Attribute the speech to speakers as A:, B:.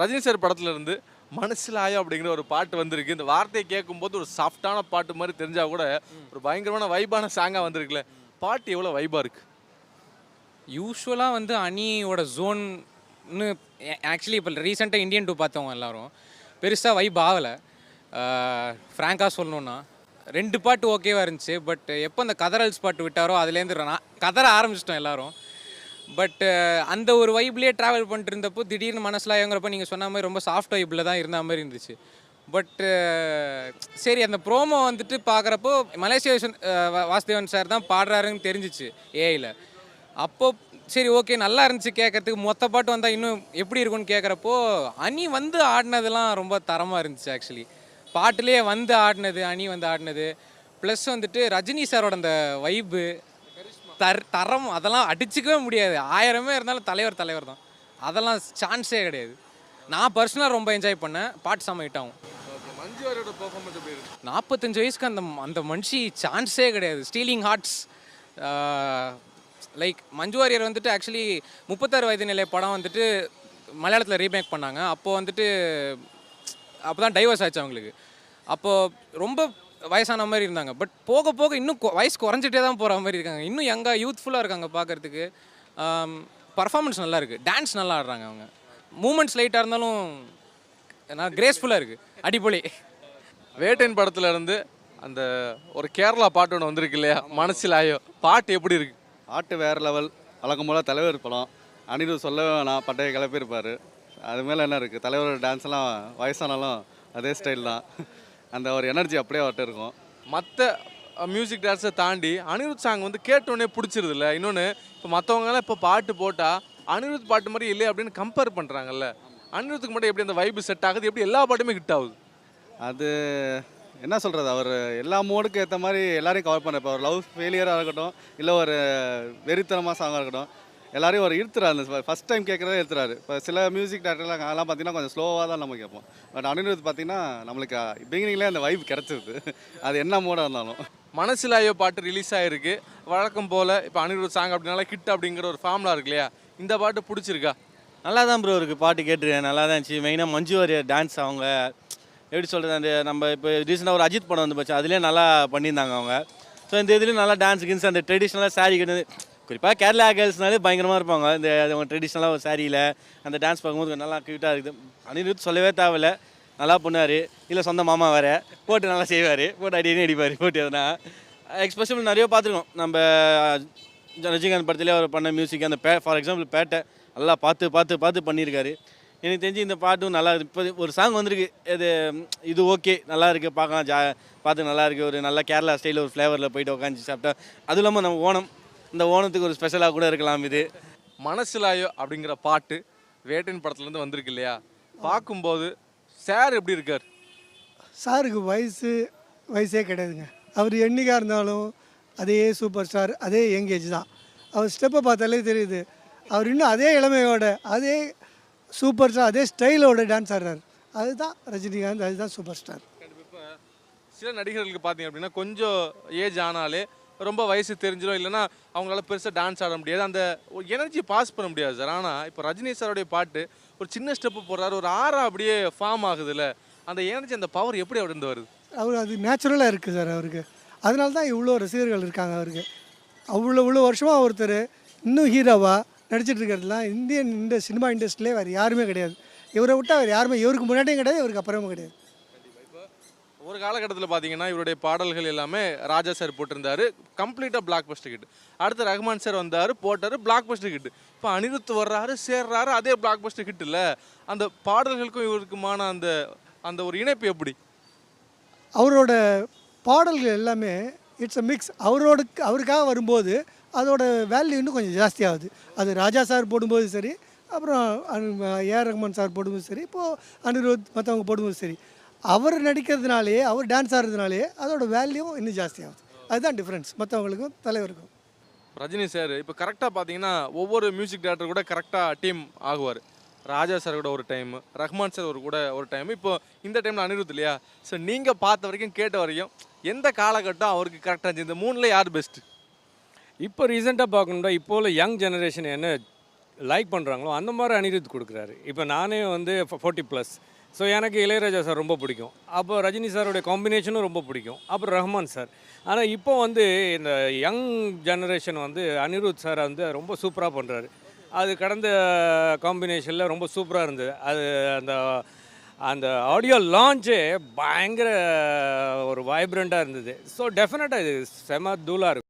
A: Rajini sir படத்துலேருந்து மனசில் மனசிலாயம் அப்படிங்கிற ஒரு பாட்டு வந்திருக்கு. இந்த வார்த்தையை கேட்கும்போது ஒரு சாஃப்டான பாட்டு மாதிரி தெரிஞ்சால் கூட ஒரு பயங்கரமான வைபான சாங்காக வந்திருக்குல்ல. பாட்டு எவ்வளோ வைபாக இருக்குது
B: யூஸ்வலாக வந்து அணியோட ஜோன்னு ஆக்சுவலி இப்போ ரீசெண்டாக இந்தியன் டூ பார்த்தவங்க எல்லோரும் பெருசாக வைப் ஆகலை. ஃப்ராங்காக சொல்லணுன்னா ரெண்டு பாட்டு ஓகேவா இருந்துச்சு பட் எப்போ அந்த கதரல்ஸ் பாட்டு விட்டாரோ அதுலேருந்து நான் கதற ஆரம்பிச்சிட்டோம் எல்லோரும். பட் uh, அந்த ஒரு வைப்லேயே ட்ராவல் பண்ணிட்டு இருந்தப்போ திடீர்னு மனசிலாயங்கிறப்ப நீங்கள் சொன்ன மாதிரி ரொம்ப சாஃப்ட் வைப்பில் தான் இருந்த மாதிரி இருந்துச்சு. பட் uh, சரி அந்த ப்ரோமோ வந்துட்டு பார்க்குறப்போ மலேசியா வாசுதேவன் சார் தான் பாடுறாருன்னு தெரிஞ்சிச்சு ஏஐயில் அப்போ சரி ஓகே நல்லா இருந்துச்சு கேட்கறதுக்கு மொத்த பாட்டு வந்தால் இன்னும் எப்படி இருக்கும்னு கேட்குறப்போ அணி வந்து ஆடினதெல்லாம் ரொம்ப தரமாக இருந்துச்சு ஆக்சுவலி பாட்டிலே வந்து ஆடினது அணி வந்து ஆடினது. ப்ளஸ் வந்துட்டு ரஜினி சாரோட அந்த வைப்பு தர் தரம் அதெல்லாம் அடிச்சுக்கவே முடியாது. ஆயிரமே இருந்தாலும் தலைவர் தலைவர் தான். அதெல்லாம் சான்ஸே கிடையாது. நான் பர்சனலாக ரொம்ப என்ஜாய் பண்ணேன். பாட்டு செம்ம ஹிட் ஆகும். நாற்பத்தஞ்சு வயசுக்கு அந்த அந்த மனுஷி சான்ஸே கிடையாது. Stealing hearts like Manju Warrier வந்துட்டு ஆக்சுவலி முப்பத்தாறு வயது நிலை படம் வந்துட்டு மலையாளத்தில் ரீமேக் பண்ணாங்க. அப்போது வந்துட்டு அப்போ தான் டைவர்ஸ் ஆச்சு அவங்களுக்கு. அப்போது ரொம்ப வயசான மாதிரி இருந்தாங்க. பட் போக போக இன்னும் கொ- வயசு குறைஞ்சிட்டே தான் போகிற மாதிரி இருக்காங்க. இன்னும் யங்கா யூத்ஃபுல்லாக இருக்காங்க பார்க்கறதுக்கு பர்ஃபார்மன்ஸ் நல்லா இருக்குது டான்ஸ் நல்லா ஆடுறாங்க அவங்க. மூமெண்ட்ஸ் லைட்டாக இருந்தாலும் நான் கிரேஸ்ஃபுல்லாக இருக்குது அடிப்பொலி
A: வேட்டையின் படத்துல இருந்து அந்த ஒரு கேரளா பாட்டு ஒன்று வந்திருக்கு இல்லையா? மனசிலாயம் பாட்டு எப்படி இருக்கு?
C: ஆட்டு வேறு லெவல் வழக்கம் போல் தலைவர் படம். அனிருத் சொல்ல வேணாம் பட்டைய கிளப்பியிருப்பார். அது மேலே என்ன இருக்குது தலைவரோட டான்ஸ் எல்லாம் வயசானாலும் அதே ஸ்டைல் தான். அந்த ஒரு எனர்ஜி அப்படியே அவர்கிட்ட இருக்கும்.
A: மற்ற மியூசிக் டான்ஸை தாண்டி அனிருத் சாங் வந்து கேட்டோடனே பிடிச்சிருது இல்லை இன்னொன்று இப்போ மற்றவங்கலாம் இப்போ பாட்டு போட்டால் அனிருத் பாட்டு மாதிரி இல்லையே அப்படின்னு கம்பேர் பண்ணுறாங்கல்ல அனிருத்துக்கு மட்டும் எப்படி அந்த வைப்பு செட் ஆகுது? எப்படி எல்லா பாட்டுமே ஹிட் ஆகுது?
C: அது என்ன சொல்கிறது அவர் எல்லா மூடுக்கு ஏற்ற மாதிரி எல்லாரையும் கவர் பண்ண இப்போ ஒரு லவ் ஃபெயிலியராக இருக்கட்டும் இல்லை ஒரு வெறித்தனமாக சாங்காக இருக்கட்டும் எல்லாரையும் ஒரு இழுத்துறாரு அந்த ஃபஸ்ட் டைம் கேட்குறதே இழுத்துறாரு. இப்போ சில மியூசிக் டேரக்டர்லாம் அதெல்லாம் பார்த்தீங்கன்னா கொஞ்சம் ஸ்லோவாக தான் நம்ம கேட்போம். பட் அனிருத் பார்த்தீங்கன்னா நம்மளுக்கு பிகினிங்லேயே அந்த வைப் கிடச்சிருது அது என்ன மூடாக இருந்தாலும்.
A: மனசிலாயோ பாட்டு ரிலீஸ் ஆகிருக்கு வழக்கம் போல் இப்போ அனிருத் சாங் அப்படின்னால ஹிட் அப்படிங்கிற ஒரு ஃபார்முலா இருக்கு இல்லையா? இந்த பாட்டு பிடிச்சிருக்கா?
D: நல்லா தான் ப்ரோ இருக்குது பாட்டு கேட்டுருக்கேன். நல்லா தான் இருந்துச்சு. மெயினாக மஞ்சு வாரியர் டான்ஸ் அவங்க. எப்படி சொல்கிறது அந்த நம்ம இப்போ ரீசெண்டாக ஒரு அஜித் படம் வந்து போச்சு அதுலேயே நல்லா பண்ணியிருந்தாங்க அவங்க. ஸோ இந்த இதுலேயும் நல்லா டான்ஸ் கின்ஸ் அந்த ட்ரெடிஷ்னலாக saree கட்டு குறிப்பாக கேரளா கேர்ள்ஸ்னாலே பயங்கரமாக இருப்பாங்க. இந்த அவங்க ட்ரெடிஷ்னலாக ஒரு சாரியில் அந்த டான்ஸ் பார்க்கும்போது நல்லா க்யூட்டாக இருக்குது. அனிருத் சொல்லவே தேவையில்ல. நல்லா பண்ணார் இல்லை சொந்த மாமா வேறு. போட்டு நல்லா செய்வார். போட்டு அடினே அடிப்பார். போட்டு எதனா. எக்ஸ்பெஷல் நிறைய பார்த்துருக்கோம். நம்ம ரஜினிகாந்த் படத்துலேயே அவர் பண்ண மியூசிக் அந்த பே ஃபார் எக்ஸாம்பிள் பேட்டை நல்லா பார்த்து பார்த்து பார்த்து பண்ணியிருக்காரு. எனக்கு தெரிஞ்சு இந்த பாட்டும் நல்லா இருக்கு. இப்போ ஒரு சாங் வந்திருக்கு. இது இது ஓகே நல்லா இருக்குது பார்க்கலாம் ஜா பார்த்து நல்லா இருக்குது ஒரு நல்ல கேரளா ஸ்டைலில் ஒரு ஃப்ளேவரில் போயிட்டு உட்காந்து சாப்பிட்டா. அதுவும் இல்லாமல் நம்ம ஓணம். இந்த ஓணத்துக்கு ஒரு ஸ்பெஷலாக கூட இருக்கலாம் இது.
A: மனசிலாயோ அப்படிங்கிற பாட்டு வேட்டையின் படத்துலேருந்து வந்திருக்கு இல்லையா? பார்க்கும்போது சார் எப்படி இருக்கார்?
E: சாருக்கு வயசு வயசே கிடையாதுங்க. அவர் என்னைக்காக இருந்தாலும் அதே சூப்பர் ஸ்டார் அதே யங் ஏஜ் தான். அவர் ஸ்டெப்பை பார்த்தாலே தெரியுது. அவர் இன்னும் அதே இளமையோட அதே சூப்பர் ஸ்டார் அதே ஸ்டைலோட டான்ஸ் ஆடுறாரு. அதுதான் ரஜினிகாந்த் அதுதான் சூப்பர் ஸ்டார்
A: சில நடிகர்களுக்கு பார்த்தீங்க அப்படின்னா கொஞ்சம் ஏஜ் ஆனாலே ரொம்ப வயசு தெரிஞ்சிடும் இல்லைன்னா அவங்களால பெருசாக டான்ஸ் ஆட முடியாது. அந்த எனர்ஜி பாஸ் பண்ண முடியாது சார். ஆனால் இப்போ ரஜினி சாரோடைய பாட்டு ஒரு சின்ன ஸ்டெப்பு போடுறாரு ஒரு ஆறா அப்படியே ஃபார்ம் ஆகுதுல்ல அந்த எனர்ஜி அந்த பவர் எப்படி அப்படி வருது?
E: அவர் அது நேச்சுரலாக இருக்குது சார் அவருக்கு. அதனால தான் இவ்வளோ ரசிகர்கள் இருக்காங்க அவருக்கு. அவ்வளோ இவ்வளோ வருஷமாக ஒருத்தர் இன்னும் ஹீரோவாக நடிச்சிட்டு இருக்கிறதுலாம் இந்தியன் இந்த சினிமா இண்டஸ்ட்ரியிலே வேறு யாருமே கிடையாது. இவரை விட்டால் அவர் யாருமே இவருக்கு முன்னாடியும் கிடையாது இவருக்கு அப்புறமும் கிடையாது.
A: ஒரு காலகட்டத்தில் பார்த்தீங்கன்னா இவருடைய பாடல்கள் எல்லாமே ராஜா சார் போட்டிருந்தாரு. கம்ப்ளீட்டாக பிளாக் பஸ்டர் கிட் அடுத்து ரஹ்மான் சார் வந்தார் போட்டார் பிளாக் பஸ்டர் கிட் இப்போ அனிருத் வர்றாரு சேர்றாரு அதே பிளாக் பஸ்டர் கிட் இல்லை அந்த பாடல்களுக்கும் இவருக்குமான அந்த அந்த ஒரு இணைப்பு எப்படி?
E: அவரோட பாடல்கள் எல்லாமே இட்ஸ் அ மிக்ஸ் அவரோட அவருக்காக வரும்போது அதோட வேல்யூ இன்னும் கொஞ்சம் ஜாஸ்தியாகுது. அது ராஜா சார் போடும்போது சரி அப்புறம் ஏஆர் ரஹ்மான் சார் போடும்போது சரி இப்போது அனிருத் மற்றவங்க போடும்போது சரி. அவர் நடிக்கிறதுனாலேயே அவர் டான்ஸ் ஆடுறதுனாலேயே அதோட வேல்யூ இன்னும் ஜாஸ்தியாகுது அதுதான் டிஃப்ரென்ஸ் மற்றவங்களுக்கும் தலைவருக்கும்.
A: ரஜினி சார் இப்போ கரெக்டாக பார்த்தீங்கன்னா ஒவ்வொரு மியூசிக் டேரக்டர் கூட கரெக்டாக டீம் ஆகுவார். ராஜா சார் கூட ஒரு டைம் ரஹ்மான் சார் ஒரு கூட ஒரு டைம் இப்போ இந்த டைமில் அனிருத் இல்லையா? ஸோ நீங்கள் பார்த்த வரைக்கும் கேட்ட வரைக்கும் எந்த காலகட்டம் அவருக்கு கரெக்டாக இருந்துச்சு? இந்த மூணில் யார் பெஸ்ட்டு
F: இப்போ ரீசெண்டாக பார்க்கணும்னா இப்போ உள்ள யங் ஜெனரேஷன் என்ன லைக் பண்ணுறாங்களோ அந்த மாதிரி அனிருத் கொடுக்குறாரு. இப்போ நானே வந்து ஃபோர்ட்டி ப்ளஸ் ஸோ எனக்கு இளையராஜா சார் ரொம்ப பிடிக்கும். அப்போ ரஜினி சாருடைய காம்பினேஷனும் ரொம்ப பிடிக்கும். அப்புறம் ரஹ்மான் சார். ஆனால் இப்போ வந்து இந்த யங் ஜெனரேஷன் வந்து அனிருத் சார் வந்து ரொம்ப சூப்பராக பண்ணுறாரு அது கடந்த காம்பினேஷனில் ரொம்ப சூப்பராக இருந்தது. அது அந்த அந்த ஆடியோ லான்ச்சே பயங்கர ஒரு வைப்ரண்ட்டாக இருந்தது. ஸோ டெஃபினட்டாக இது செம தூளாக இருக்கும்